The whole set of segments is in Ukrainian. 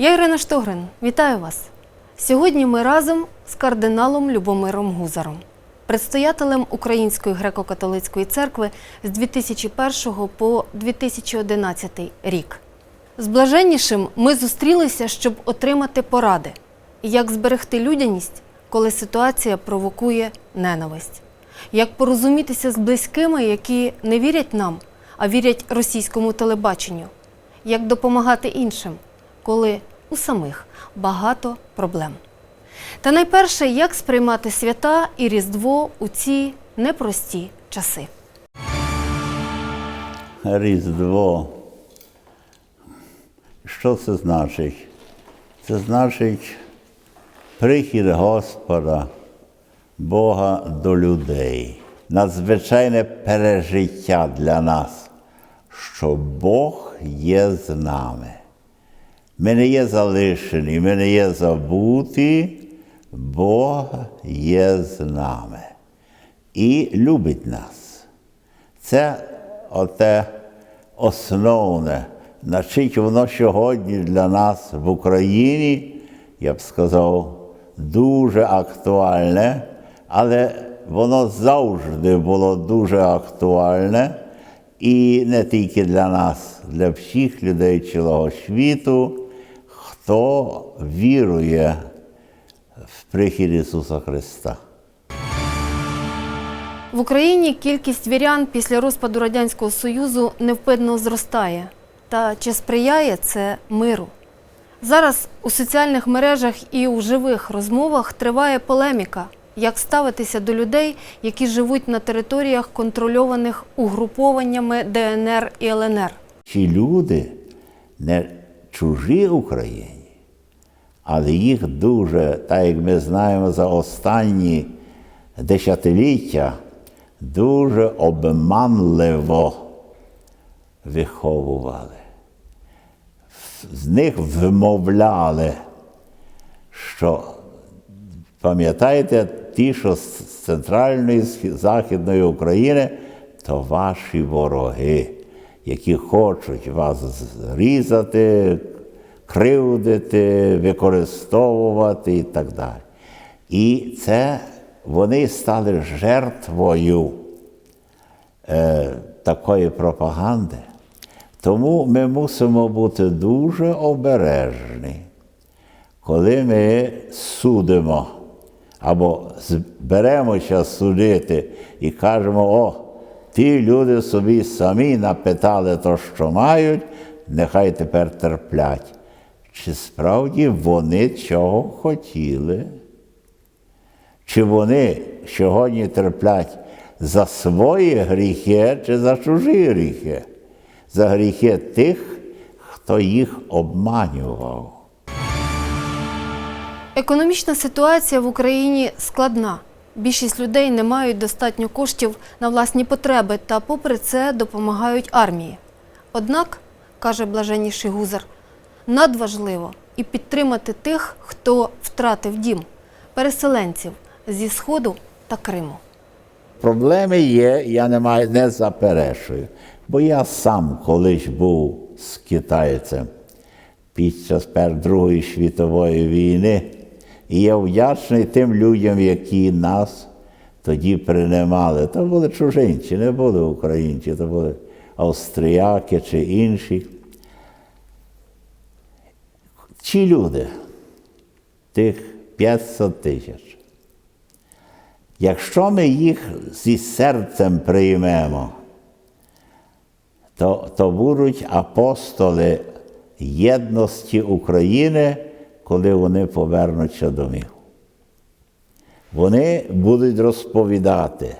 Я Ірина Штогрин. Вітаю вас. Сьогодні ми разом з кардиналом Любомиром Гузаром, предстоятелем Української греко-католицької церкви з 2001 по 2011 рік. З блаженнішим ми зустрілися, щоб отримати поради, як зберегти людяність, коли ситуація провокує ненависть, як порозумітися з близькими, які не вірять нам, а вірять російському телебаченню, як допомагати іншим, коли у самих багато проблем. Та найперше, як сприймати свята і Різдво у ці непрості часи. Різдво. Що це значить? Це значить прихід Господа, Бога до людей. Надзвичайне пережиття для нас, що Бог є з нами. Ми не є залишені, ми не є забуті, Бог є з нами і любить нас. Це оте основне, значить воно сьогодні для нас в Україні, я б сказав, дуже актуальне, але воно завжди було дуже актуальне і не тільки для нас, для всіх людей цілого світу, хто вірує в прихід Ісуса Христа. В Україні кількість вірян після розпаду Радянського Союзу невпинно зростає. Та чи сприяє це миру? Зараз у соціальних мережах і у живих розмовах триває полеміка, як ставитися до людей, які живуть на територіях, контрольованих угрупованнями ДНР і ЛНР. Ці люди не чужі Україні, але їх дуже, так як ми знаємо за останні десятиліття, дуже обманливо виховували. З них вимовляли, що пам'ятаєте, ті, що з центральної західної України, то ваші вороги, які хочуть вас зрізати, кривдити, використовувати і так далі. І це вони стали жертвою е, такої пропаганди. Тому ми мусимо бути дуже обережні, коли ми судимо або зберемося судити і кажемо, о, ті люди собі самі напитали то, що мають, нехай тепер терплять. Чи справді вони цього хотіли? Чи вони сьогодні терплять за свої гріхи чи за чужі гріхи? За гріхи тих, хто їх обманював. Економічна ситуація в Україні складна. Більшість людей не мають достатньо коштів на власні потреби та, попри це, допомагають армії. Однак, каже блаженніший гузар, надважливо і підтримати тих, хто втратив дім, переселенців зі Сходу та Криму. Проблеми є, я не маю, не заперечую. Бо я сам колись був з китайцем під час Другої світової війни, і я вдячний тим людям, які нас тоді приймали. То були чужинці, не були українці, то були австріяки чи інші. Ці люди, тих 500 тисяч, Якщо ми їх зі серцем приймемо, то, то будуть апостоли єдності України, коли вони повернуться домів. Вони будуть розповідати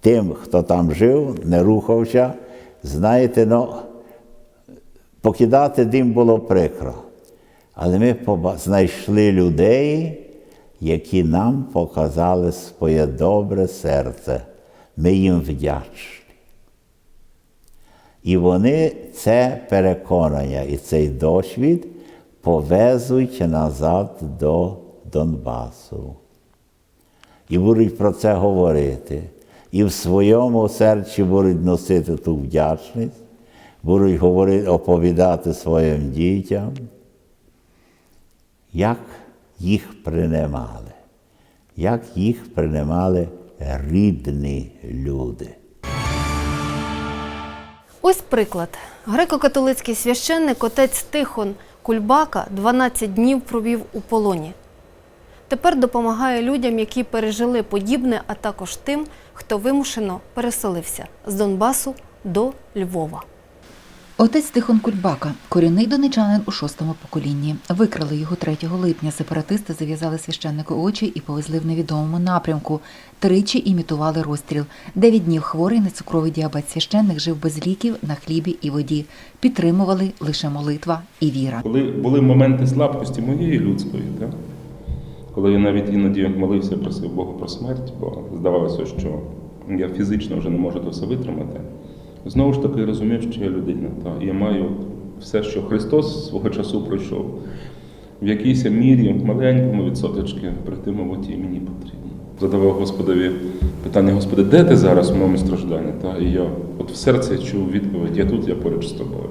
тим, хто там жив, не рухався, знаєте, ну, покидати дім було прикро. Але ми знайшли людей, які нам показали своє добре серце. Ми їм вдячні. І вони це переконання і цей досвід повезуть назад до Донбасу. І будуть про це говорити. І в своєму серці будуть носити ту вдячність, будуть говорити, оповідати своїм дітям. Як їх приймали, як їх приймали рідні люди. Ось приклад. Греко-католицький священник отець Тихон Кульбака 12 днів провів у полоні. Тепер допомагає людям, які пережили подібне, а також тим, хто вимушено переселився з Донбасу до Львова. Отець Тихон Кульбака, корінний донечанин у шостому поколінні. Викрали його 3 липня. Сепаратисти зав'язали священнику очі і повезли в невідомому напрямку. Тричі імітували розстріл. Дев'ять днів хворий на цукровий діабет священник жив без ліків на хлібі і воді. Підтримували лише молитва і віра. Коли були моменти слабкості моєї людської, так? коли я навіть іноді молився, просив Бога про смерть, бо здавалося, що я фізично вже не можу то все витримати. Знову ж таки розумів, що я людина. Та? Я маю все, що Христос свого часу пройшов, в якійсь мірі, в маленькому відсоточки, прийти, мабуть, і мені потрібно. Задавав Господові питання, Господи, де ти зараз в моєму стражданні? Та? І я от в серці чув відповідь, я тут, я поруч з тобою.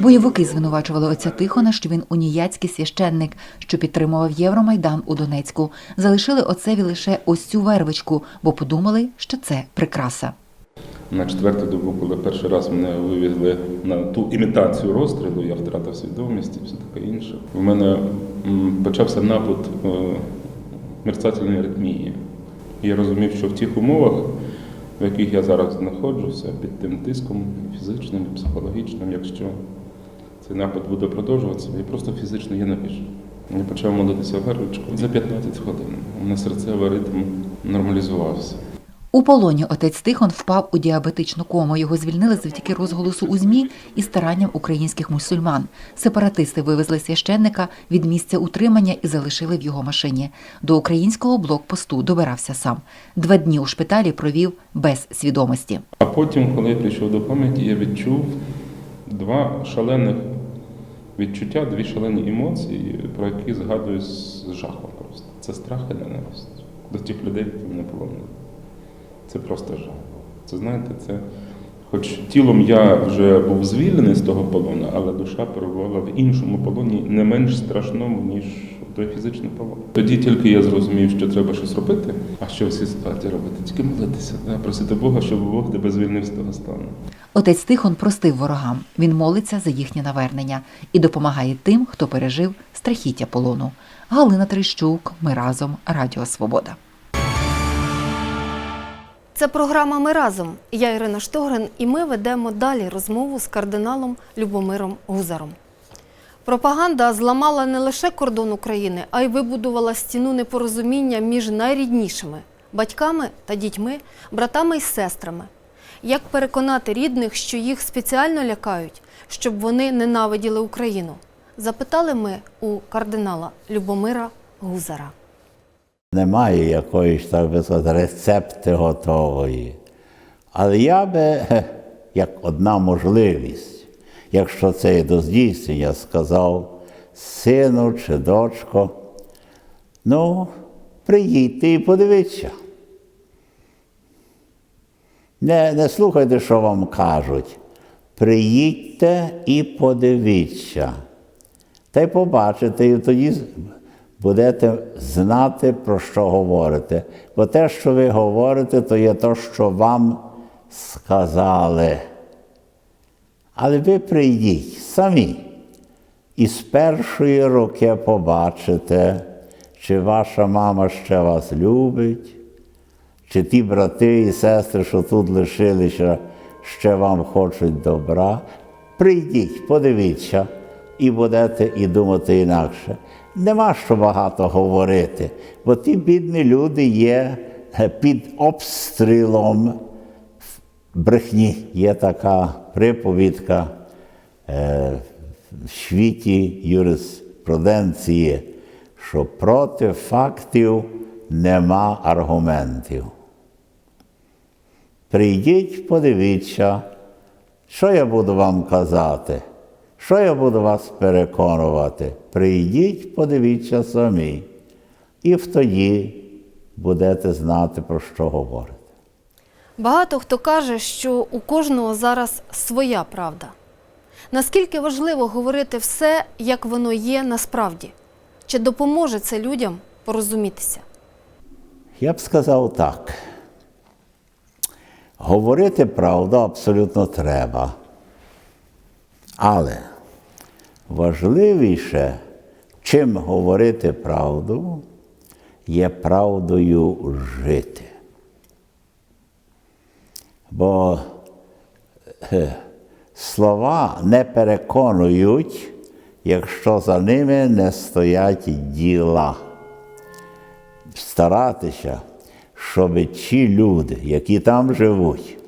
Бойовики звинувачували отця Тихона, що він уніяцький священник, що підтримував Євромайдан у Донецьку. Залишили отцеві лише ось цю вервичку, бо подумали, що це прикраса. На четверту добу, коли перший раз мене вивезли на ту імітацію розстрілу, я втратив свідомість і все таке інше. В мене почався напад е, мерцательної аритмії. Я розумів, що в тих умовах, в яких я зараз знаходжуся, під тим тиском фізичним, і психологічним, якщо цей напад буде продовжуватися, я просто фізично є не. Я почав молитися в гарочку. За 15 хвилин у мене серцевий ритм нормалізувався. У полоні отець Тихон впав у діабетичну кому. Його звільнили завдяки розголосу у ЗМІ і старанням українських мусульман. Сепаратисти вивезли священника від місця утримання і залишили в його машині. До українського блокпосту добирався сам. Два дні у шпиталі провів без свідомості. А потім, коли я прийшов до пам'яті, я відчув два шалених відчуття, дві шалені емоції, про які згадую з жахом просто. Це страх і ненависть до тих людей, які мене полонили. Це просто жах. Це знаєте, це. Хоч тілом я вже був звільнений з того полону, але душа перебувала в іншому полоні, не менш страшному, ніж той фізичний полон. Тоді тільки я зрозумів, що треба щось робити, а що в цій ситуації робити? Тільки молитися, да, просити Бога, щоб Бог тебе звільнив з того стану. Отець Тихон простив ворогам. Він молиться за їхнє навернення і допомагає тим, хто пережив страхіття полону. Галина Трищук. Ми разом. Радіо Свобода. Це програма Ми разом. Я Ірина Штогрин, і ми ведемо далі розмову з кардиналом Любомиром Гузаром. Пропаганда зламала не лише кордон України, а й вибудувала стіну непорозуміння між найріднішими батьками та дітьми, братами і сестрами. Як переконати рідних, що їх спеціально лякають, щоб вони ненавиділи Україну? Запитали ми у кардинала Любомира Гузара. Немає якоїсь, так би сказати, рецепти готової. Але я би, як одна можливість, якщо це є до здійснення, сказав сину чи дочко, ну, приїдьте і подивіться. Не, не слухайте, що вам кажуть. Приїдьте і подивіться. Та й побачите, і тоді будете знати, про що говорите. Бо те, що ви говорите, то є те, що вам сказали. Але ви прийдіть самі і з першої руки побачите, чи ваша мама ще вас любить, чи ті брати і сестри, що тут лишилися, ще вам хочуть добра. Прийдіть, подивіться, і будете і думати інакше. Нема що багато говорити, бо ті бідні люди є е, під обстрілом брехні. Є така приповідка е, в світі юриспруденції, що проти фактів нема аргументів. Прийдіть, подивіться, що я буду вам казати, що я буду вас переконувати. Прийдіть, подивіться самі, і тоді будете знати, про що говорите. Багато хто каже, що у кожного зараз своя правда. Наскільки важливо говорити все, як воно є насправді? Чи допоможе це людям порозумітися? Я б сказав так. Говорити правду абсолютно треба. Але важливіше, чим говорити правду, є правдою жити. Бо е, слова не переконують, якщо за ними не стоять діла старатися, щоб ті люди, які там живуть,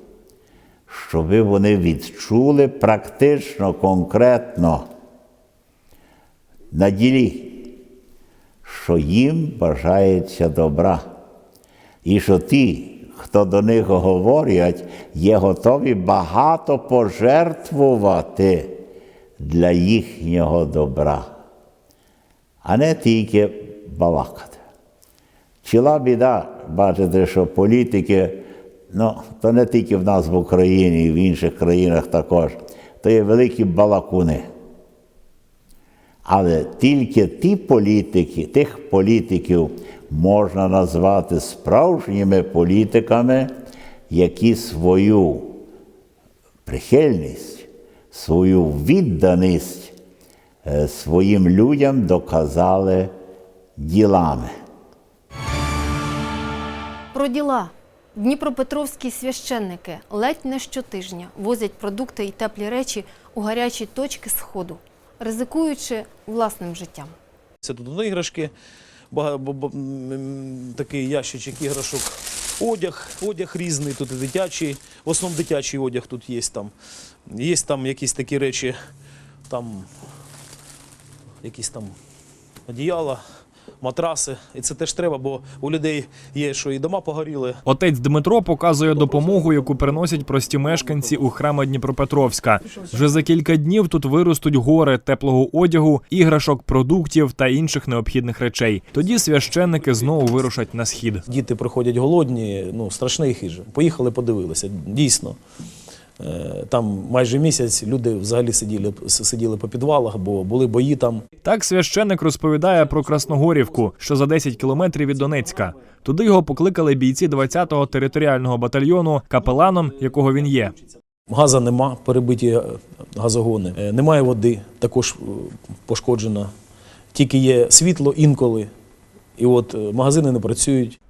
щоб вони відчули практично, конкретно на ділі, що їм бажається добра. І що ті, хто до них говорять, є готові багато пожертвувати для їхнього добра, а не тільки балакати. Ціла біда, бачите, що політики, ну, то не тільки в нас в Україні, і в інших країнах також, то є великі балакуни. Але тільки ті політики, тих політиків можна назвати справжніми політиками, які свою прихильність, свою відданість е, своїм людям доказали ділами. Про діла. Дніпропетровські священники ледь не щотижня возять продукти і теплі речі у гарячі точки сходу, ризикуючи власним життям. Це тут ну, іграшки, такий ящичок іграшок. Одяг, одяг різний, тут і дитячий. В основному дитячий одяг тут є там. Є там якісь такі речі, там якісь там одіяла, матраси. І це теж треба, бо у людей є, що і дома погоріли, Отець Дмитро показує допомогу, яку приносять прості мешканці у храма Дніпропетровська. Вже за кілька днів тут виростуть гори теплого одягу, іграшок, продуктів та інших необхідних речей. Тоді священники знову вирушать на схід. Діти приходять голодні, ну страшний хижа. Поїхали, подивилися. Дійсно. Е, Там майже місяць люди взагалі сиділи, сиділи по підвалах, бо були бої там. Так священник розповідає про Красногорівку, що за 10 кілометрів від Донецька. Туди його покликали бійці 20-го територіального батальйону, капеланом якого він є. Газа нема, перебиті е, газогони. Е, Немає води, також пошкоджена. Тільки є світло інколи. І от магазини не працюють.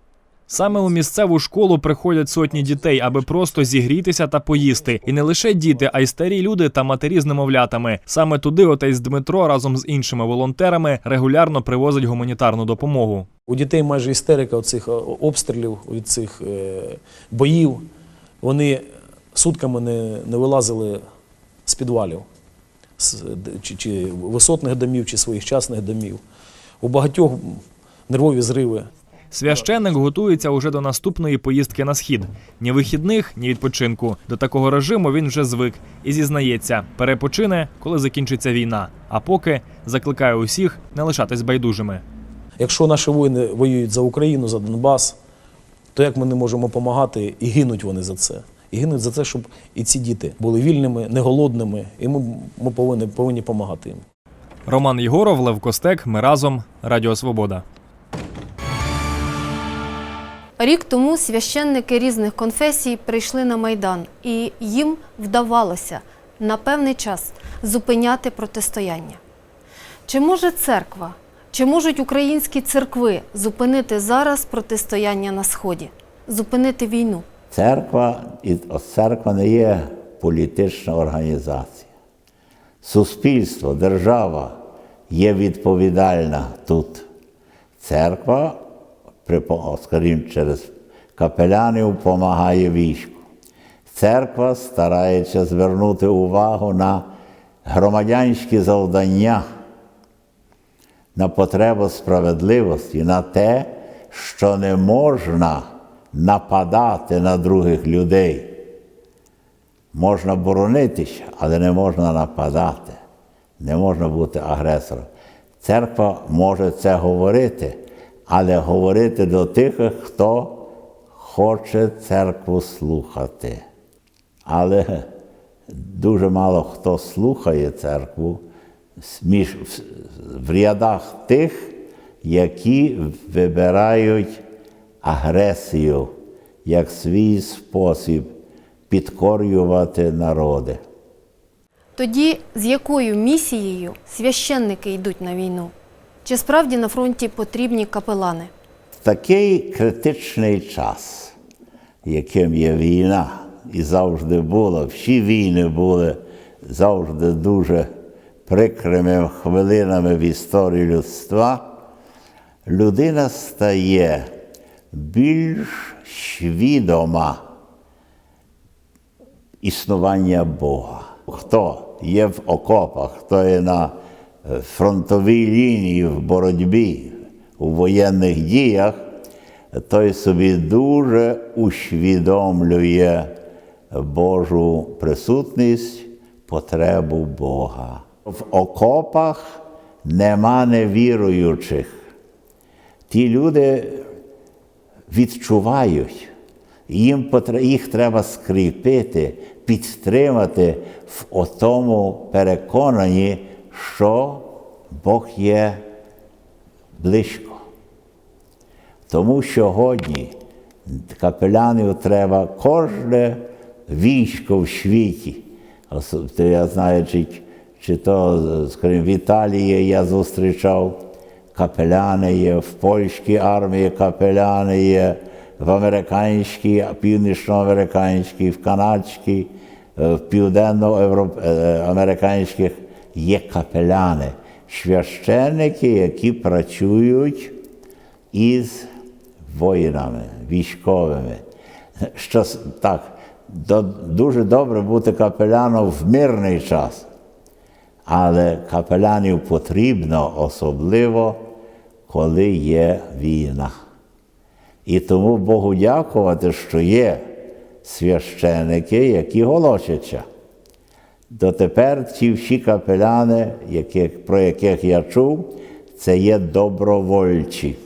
Саме у місцеву школу приходять сотні дітей, аби просто зігрітися та поїсти. І не лише діти, а й старі люди та матері з немовлятами. Саме туди отець Дмитро разом з іншими волонтерами регулярно привозить гуманітарну допомогу. У дітей майже істерика цих обстрілів, від цих е, боїв. Вони сутками не, не вилазили з підвалів, з, чи, чи висотних домів, чи своїх частних домів. У багатьох нервові зриви. Священник готується уже до наступної поїздки на схід. Ні вихідних, ні відпочинку. До такого режиму він вже звик і зізнається, перепочине, коли закінчиться війна. А поки закликає усіх не лишатись байдужими. Якщо наші воїни воюють за Україну, за Донбас, то як ми не можемо допомагати, і гинуть вони за це. І гинуть за це, щоб і ці діти були вільними, не голодними, і ми, ми повинні, повинні допомагати їм. Роман Єгоров, Лев Костек. Ми разом. Радіо Свобода. Рік тому священники різних конфесій прийшли на Майдан, і їм вдавалося на певний час зупиняти протистояння. Чи може церква, чи можуть українські церкви зупинити зараз протистояння на Сході, зупинити війну? Церква, і церква не є політична організація. Суспільство, держава є відповідальна тут. Церква, скажімо, через капелянів допомагає війську. Церква старається звернути увагу на громадянські завдання, на потребу справедливості, на те, що не можна нападати на других людей. Можна боронитися, але не можна нападати, не можна бути агресором. Церква може це говорити, але говорити до тих, хто хоче церкву слухати. Але дуже мало хто слухає церкву в рядах тих, які вибирають агресію як свій спосіб підкорювати народи. Тоді з якою місією священники йдуть на війну? Чи справді на фронті потрібні капелани? Такий критичний час, яким є війна, і завжди була, всі війни були завжди дуже прикрими хвилинами в історії людства, людина стає більш свідома існування Бога. Хто є в окопах, хто є на фронтовій лінії в боротьбі, у воєнних діях, той собі дуже усвідомлює Божу присутність, потребу Бога. В окопах нема невіруючих. Ті люди відчувають, їм їх треба скріпити, підтримати в отому переконанні, що Бог є близько. Тому сьогодні капелянів треба кожне військо в світі. Я знаю, чи, чи то, скажімо, в Італії я зустрічав капеляни є, в польській армії капеляни є, в американській, північноамериканській, в канадській, е, в південноамериканських є капеляни, священники, які працюють із воїнами, військовими. Що так, до- дуже добре бути капеляном в мирний час, але капелянів потрібно особливо, коли є війна. І тому Богу дякувати, що є священики, які голочаться. Дотепер ці всі капеляни, яких, про яких я чув, це є добровольці.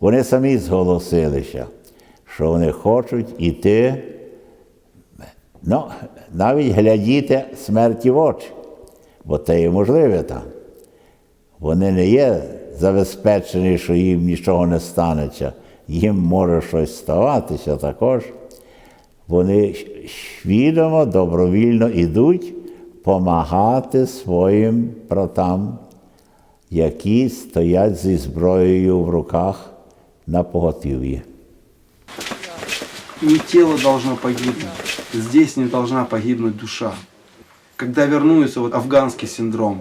Вони самі зголосилися, що вони хочуть іти, ну, навіть глядіти смерті в очі, бо це є можливе там. Вони не є забезпечені, що їм нічого не станеться. Їм може щось ставатися також. Вони свідомо, добровільно йдуть допомагати своїм братам, які стоять зі зброєю в руках на поготів'ї. Не тело должно погибнуть, здесь не должна погибнуть душа. Когда вернулся вот афганский синдром,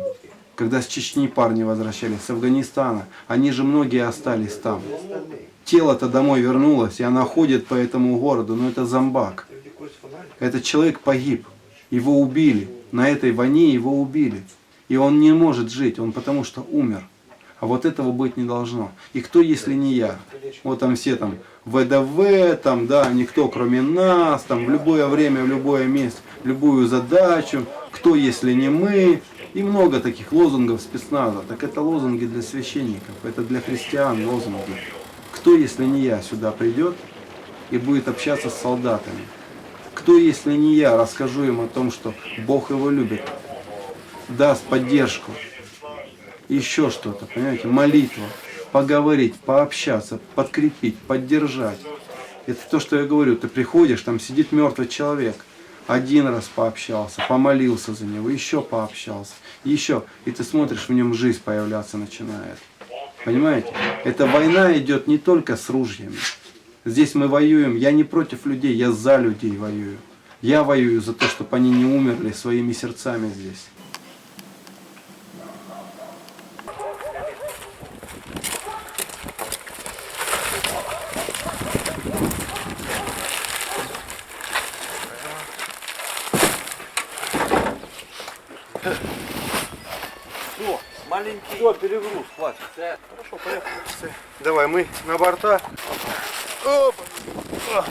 когда с Чечни парни возвращались, с Афганистана, они же многие остались там. Тело-то домой вернулось, и она ходит по этому городу, но это зомбак. Этот человек погиб, его убили, на этой войне его убили. И он не может жить, он потому что умер. А вот этого быть не должно. И кто, если не я? Вот там все там ВДВ, там, да, никто кроме нас, там, в любое время, в любое место, в любую задачу. Кто, если не мы? И много таких лозунгов спецназа. Так это лозунги для священников, это для христиан лозунги. Кто, если не я, сюда придет и будет общаться с солдатами? Кто, если не я, расскажу им о том, что Бог его любит, даст поддержку, еще что-то, понимаете, молитва, поговорить, пообщаться, подкрепить, поддержать. Это то, что я говорю, ты приходишь, там сидит мертвый человек, один раз пообщался, помолился за него, еще пообщался, еще, и ты смотришь, в нем жизнь появляться начинает. Понимаете? Эта война идет не только с ружьями. Здесь мы воюем, я не против людей, я за людей воюю. Я воюю за то, чтобы они не умерли своими сердцами здесь. Давай, мы на борта. Оп. О.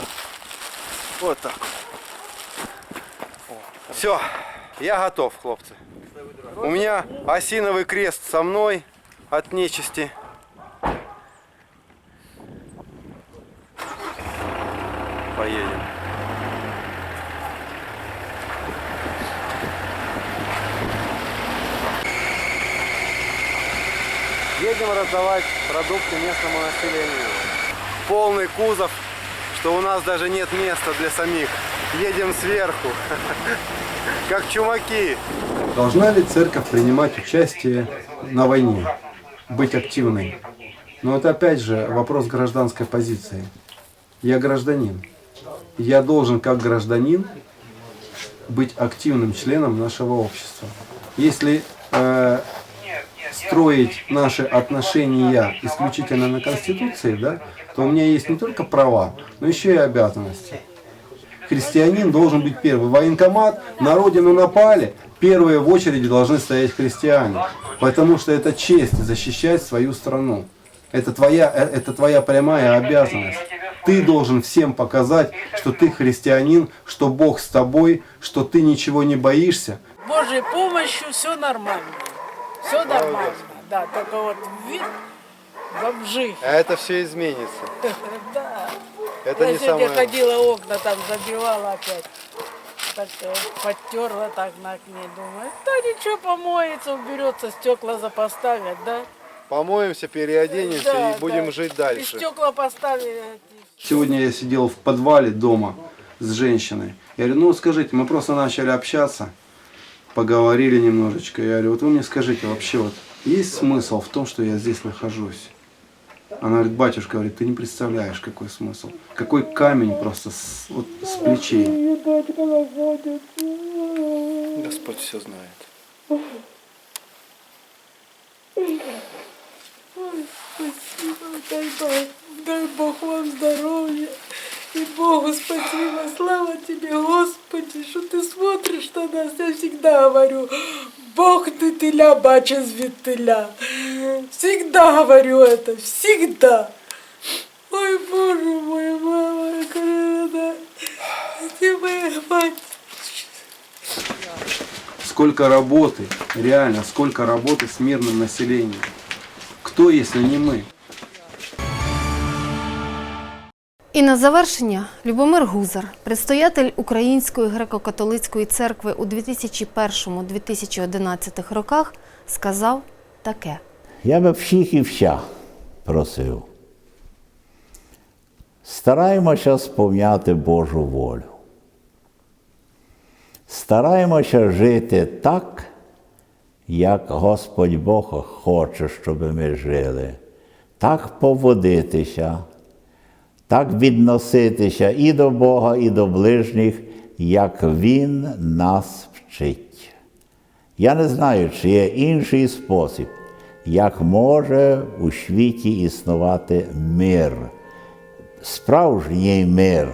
Вот так. Все, я готов, хлопцы. У меня осиновый крест со мной от нечисти. Едем раздавать продукты местному населению. Полный кузов, что у нас даже нет места для самих. Едем сверху, как чумаки. Должна ли церковь принимать участие на войне, быть активной? Но это опять же вопрос гражданской позиции. Я гражданин. Я должен как гражданин быть активным членом нашего общества. Если э, строить наши отношения исключительно на Конституции, да, то у меня есть не только права, но еще и обязанности. Христианин должен быть первый. Военкомат, на родину напали, первые в очереди должны стоять христиане. Потому что это честь защищать свою страну. Это твоя, э, это твоя прямая обязанность. Ты должен всем показать, что ты христианин, что Бог с тобой, что ты ничего не боишься, Божьей помощью все нормально. Все нормально. Да, только вот вид бомжи. А это все изменится. Да. Это Я не сегодня самое... ходила, окна там забивала опять. Так подтерла так на окне, думаю, да ничего, помоется, уберется, стекла запоставят, да? Помоемся, переоденемся Да, и будем да. жить И дальше. стекла поставили. Сегодня я сидел в подвале дома с женщиной. Я говорю, ну скажите, мы просто начали общаться, поговорили немножечко. Я говорю, вот вы мне скажите, вообще вот есть смысл в том, что я здесь нахожусь? Она говорит, батюшка, говорит, ты не представляешь, какой смысл. Какой камень просто с, вот, с плечей. Господь все знает. Спасибо, дай Бог, дай Бог вам здоровья. И Богу спасибо, слава тебе, Господи, что ты смотришь на нас. Я всегда говорю, Бог ты теля бачит звідтиля. Всегда говорю это, всегда. Ой, Боже мой, мама, какая она. Ты моя мать. Сколько работы, реально, сколько работы с мирным населением. Кто, если не мы? І на завершення Любомир Гузар, предстоятель Української греко-католицької церкви у 2001-2011 роках, сказав таке. Я би всіх і вся просив. Стараємося сповняти Божу волю. Стараємося жити так, як Господь Бог хоче, щоб ми жили, так поводитися, так відноситися і до Бога, і до ближніх, як Він нас вчить. Я не знаю, чи є інший спосіб, як може у світі існувати мир, справжній мир,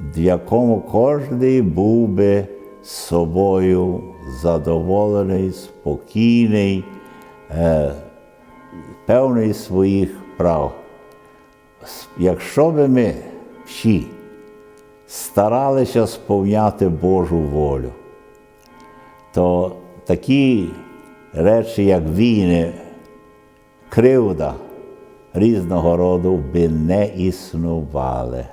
в якому кожен був би собою задоволений, спокійний, е, певний своїх прав. Якщо би ми всі старалися сповняти Божу волю, то такі речі, як війни, кривда різного роду би не існували.